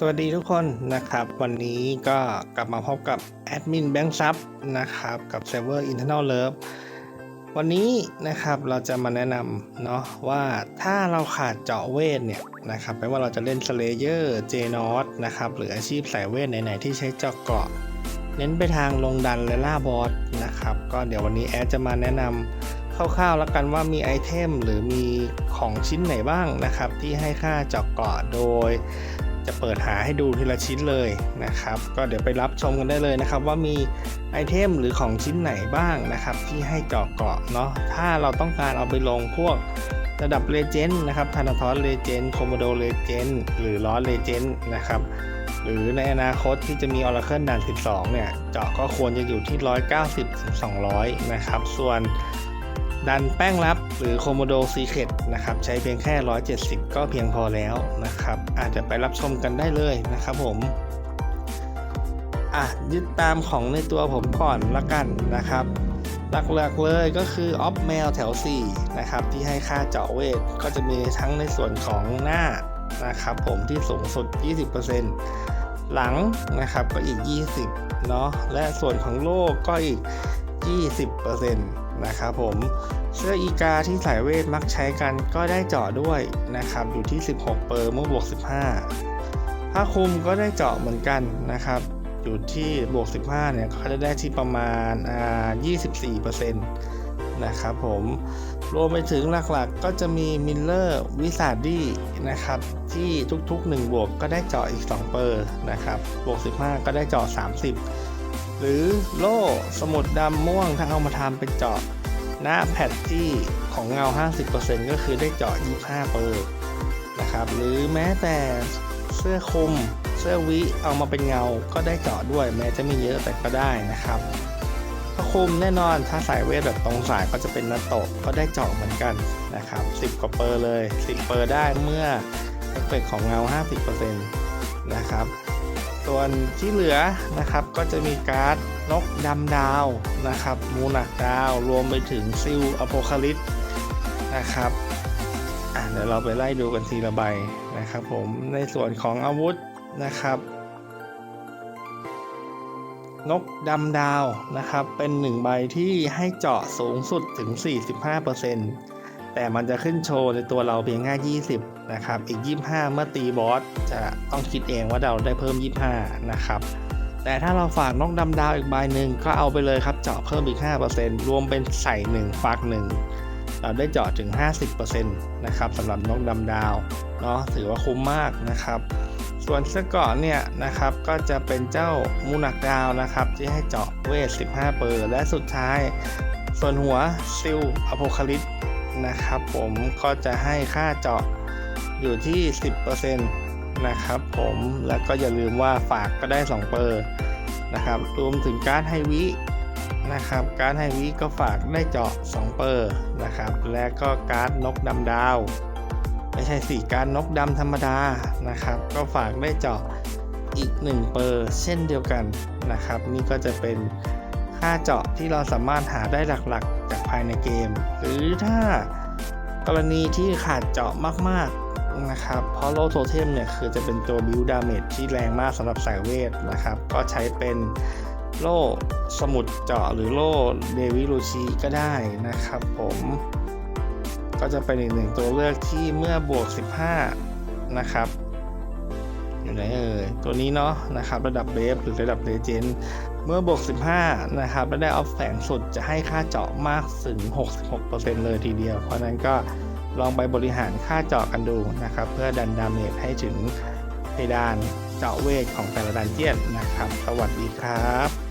สวัสดีทุกคนนะครับ วันนี้ก็กลับมาพบกับแอดมินแบงค์ซับนะครับกับเซิร์ฟเวอร์ Internal Love วันนี้นะครับเราจะมาแนะนำเนาะว่าถ้าเราขาดเจาะเวทเนี่ยนะครับไม่ว่าเราจะเล่น Slayer j n o t นอสนะครับหรืออาชีพสายเวทไหนๆที่ใช้เจาะเกาะ เน้นไปทางลงดันและล่าบอสนะครับก็เดี๋ยววันนี้แอดจะมาแนะนำคร่าวๆแล้วกันว่ามีไอเทมหรือมีของชิ้นไหนบ้างนะครับที่ให้ค่าเจาะเกาะโดย จะเปิดหาให้ดูทีละชิ้นเลยนะครับ ก็เดี๋ยวไปรับชมกันได้เลยนะครับ ว่ามีไอเทมหรือของชิ้นไหนบ้างนะครับ ที่ให้เจาะเกาะเนาะถ้าเราต้องการเอาไปลงพวกระดับเลเจนด์นะครับธนาทอสเลเจนด์โคโมโดเลเจนด์หรือลอสเลเจนด์นะครับหรือในอนาคตที่จะมี Oracle ด่าน 12 เนี่ย เจาะก็ควรจะอยู่ที่ 190-200 นะครับ ส่วน ดันแป้งลับหรือ Komodo Secret นะครับใช้เพียงแค่ 170 ก็เพียงพอแล้วนะครับ อาจจะไปรับชมกันได้เลยนะครับผมอะยึดตามของในตัวผมก่อนละกันนะครับ หลักๆเลยก็คือออฟแมวแถว 4 นะครับ ที่ให้ค่าเจาะเวทก็จะมีทั้งในส่วนของหน้านะครับผมที่สูงสุด 20%หลังนะครับก็อีก 20เนาะและส่วนของโลกก็อีก 20%นะครับผมเสื้ออีกาที่สายเวทมักใช้กันก็ได้เจาะด้วยนะครับอยู่ที่ 16 เปอร์เมื่อบวก 15 ผ้าคลุมก็ได้เจาะเหมือนกันนะครับอยู่ที่บวก 15 เนี่ยก็จะได้ที่ประมาณอ่า24%นะครับผมรวมไปถึงหลักๆก็จะมีมิลเลอร์วิสาดี้นะครับที่ทุกๆ 1 บวกก็ได้เจาะอีก 2 เปอร์นะครับบวก 15 ก็ได้เจาะ30 หรือโล่สมุดดำม่วงถ้าเอามาทำเป็นเจาะหน้าแพดที่ของเงา 50%ก็คือได้เจาะ 25 เปอร์นะครับ หรือแม้แต่เสื้อคลุมเสื้อวิเอามาเป็นเงาก็ได้เจาะด้วย แม้จะไม่เยอะแต่ก็ได้นะครับผ้าคลุมแน่นอนถ้าสายเวทแบบตรงสายก็จะเป็นนาโตะก็ได้เจาะเหมือนกันนะครับ 10 กว่าเปอร์เลย 10 เปอร์ได้เมื่อเอฟเฟกของเงา 50%นะครับ ส่วนที่เหลือนะครับก็จะมีการ์ดนกดำดาวนะครับมูนักดาวรวมไปถึงซิลอโพคาลิสนะครับเดี๋ยวเราไปไล่ดูกันทีละใบนะครับผมในส่วนของอาวุธนะครับนกดำดาวนะครับเป็นหนึ่งใบที่ให้เจาะสูงสุดถึง 45% แต่มันจะขึ้นโชว์ในตัวเราเพียงแค่20 นะครับ อีก 25 เมื่อตีบอสจะต้องคิดเองว่าเราได้เพิ่ม 25 นะครับแต่ถ้าเราฝากนกดำดาวอีกใบหนึ่งก็เอาไปเลยครับเจาะเพิ่มอีก 5%รวมเป็นใส่ 1 ฝาก 1 เราได้เจาะถึง 50%นะครับสำหรับนกดำดาวเนาะถือว่าคุ้มมากนะครับ ส่วนเสื้อเกาะเนี่ยนะครับก็จะเป็นเจ้ามูนักดาวนะครับ ที่ให้เจาะเวท 15 เปอร์ และสุดท้าย ส่วนหัวซิลอโพคาลิส นะครับผมก็จะให้ค่าเจาะอยู่ที่ 10%นะครับผมแล้วก็อย่าลืมว่าฝากก็ได้ 2 เปอร์นะครับรวมถึงการ์ดไฮวินะครับการ์ดไฮวิก็ฝากได้เจาะ 2 เปอร์นะครับและก็การ์ดนกดำดาวไม่ใช่สี่การนกดำธรรมดานะครับ ก็ฝากได้เจาะอีก 1 เปอร์เช่นเดียวกันนะครับ นี่ก็จะเป็นค่าเจาะที่เราสามารถหาได้หลักๆจาก ภายในเกม หรือถ้ากรณีที่ขาดเจาะมากๆนะครับ เพราะโลโทเทมเนี่ยคือจะเป็นตัวบิวดาเมจที่แรงมากสำหรับสายเวทนะครับ ก็ใช้เป็นโล่สมุดเจาะหรือโล่เดวิลูชีก็ได้นะครับผมก็จะเป็นอีกหนึ่งตัวเลือกที่เมื่อบวก 15 นะครับอยู่ไหนเอ่ยตัวนี้เนาะนะครับ ระดับเบฟหรือระดับเลเจนด์ เมื่อบวก 15 นะครับ และได้ออฟแฝงสุดจะให้ค่าเจาะมากถึง 66%เลยทีเดียว เพราะฉะนั้นก็ลองไปบริหารค่าเจาะกันดูนะครับ เพื่อดันดาเมจให้ถึงเพดานเจาะเวทของแต่ละดันเจียนนะครับ สวัสดีครับ